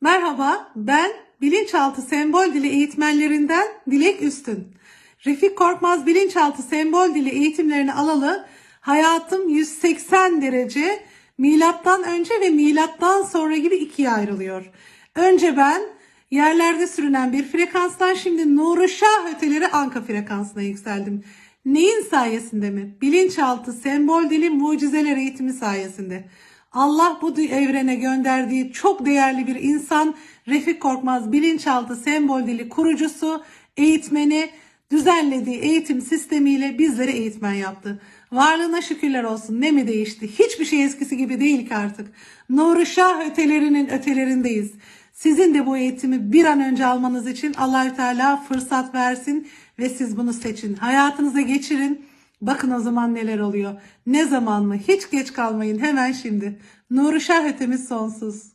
Merhaba, ben bilinçaltı sembol dili eğitmenlerinden Dilek Üstün. Refik Korkmaz bilinçaltı sembol dili eğitimlerini alalı hayatım 180 derece milattan önce ve milattan sonra gibi ikiye ayrılıyor. Önce ben yerlerde sürünen bir frekanstan şimdi Nuru Şah öteleri anka frekansına yükseldim. Neyin sayesinde mi? Bilinçaltı sembol dili mucizeler eğitimi sayesinde. Allah bu evrene gönderdiği çok değerli bir insan Refik Korkmaz bilinçaltı sembol dili kurucusu, eğitmeni, düzenlediği eğitim sistemiyle bizleri eğitmen yaptı. Varlığına şükürler olsun. Ne mi değişti? Hiçbir şey eskisi gibi değil ki artık. Nuri Şah ötelerinin ötelerindeyiz. Sizin de bu eğitimi bir an önce almanız için Allahü Teala fırsat versin ve siz bunu seçin. Hayatınıza geçirin. Bakın o zaman neler oluyor. Ne zaman mı? Hiç geç kalmayın. Hemen şimdi. Nuri Şah ötemiz sonsuz.